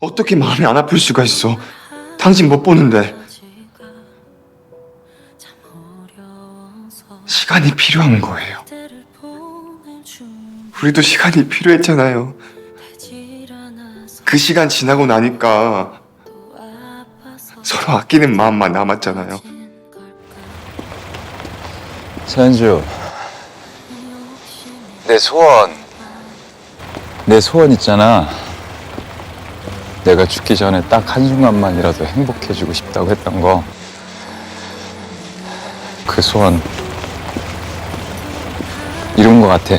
어떻게 마음이 안 아플 수가 있어? 당신 못 보는데 시간이 필요한 거예요. 우리도 시간이 필요했잖아요. 그 시간 지나고 나니까 서로 아끼는 마음만 남았잖아요. 서현주, 내 소원, 내 소원 있잖아. 내가 죽기 전에 딱 한순간만이라도 행복해지고 싶다고 했던 거. 그 소원, 이룬 것 같아.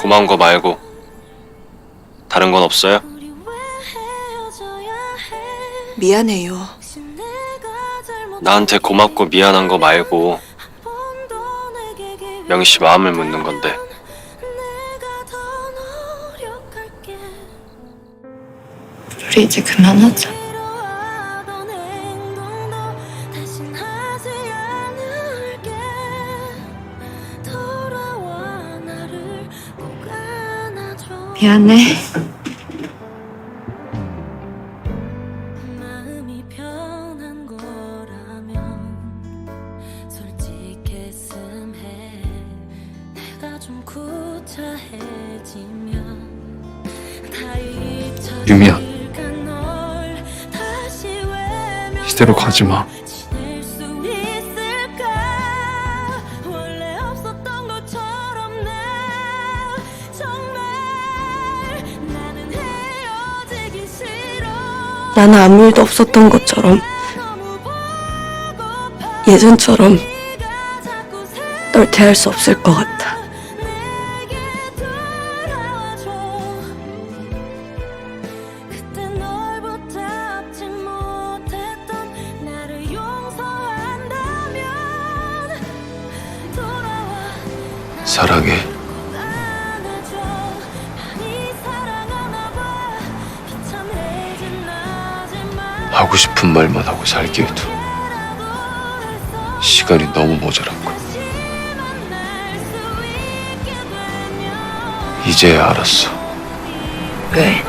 고마운 거 말고 다른 건 없어요? 미안해요. 나한테 고맙고 미안한 거 말고 명시 마음을 묻는 건데 우리 이제 그만하자. 미안해. 마음이 편한 거라면 솔직했음 해 내가 좀 구차해지면 다 잊혀질까 유미야. 이대로 가지 마. 나는 아무 일도 없었던 것처럼 예전처럼 널 대할 수 없을 것 같아. 돌 하고 싶은 말만 하고 살게 해도 시간이 너무 되면 이제야 알았어 왜?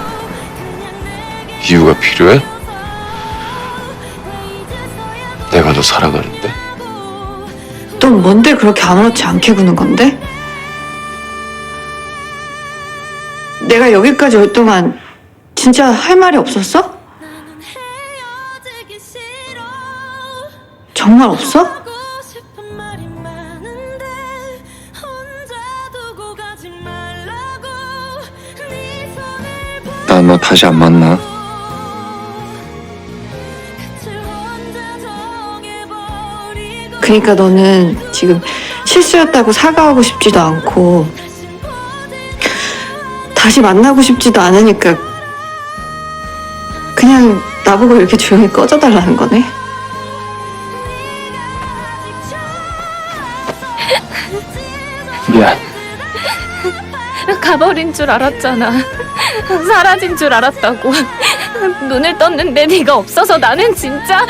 이유가 필요해? 내가 너 사랑하는데 또 뭔데 그렇게 아무렇지 않게 구는 건데? 내가 여기까지 올 동안 진짜 할 말이 없었어? 정말 없어? 네 손을 나너 다시 안 만나. 그러니까 너는 지금 실수였다고 사과하고 싶지도 않고 다시 만나고 싶지도 않으니까 그냥 나보고 이렇게 조용히 꺼져달라는 거네. 미안. 가버린 줄 알았잖아. 사라진 줄 알았다고. 눈을 떴는데 네가 없어서 나는 진짜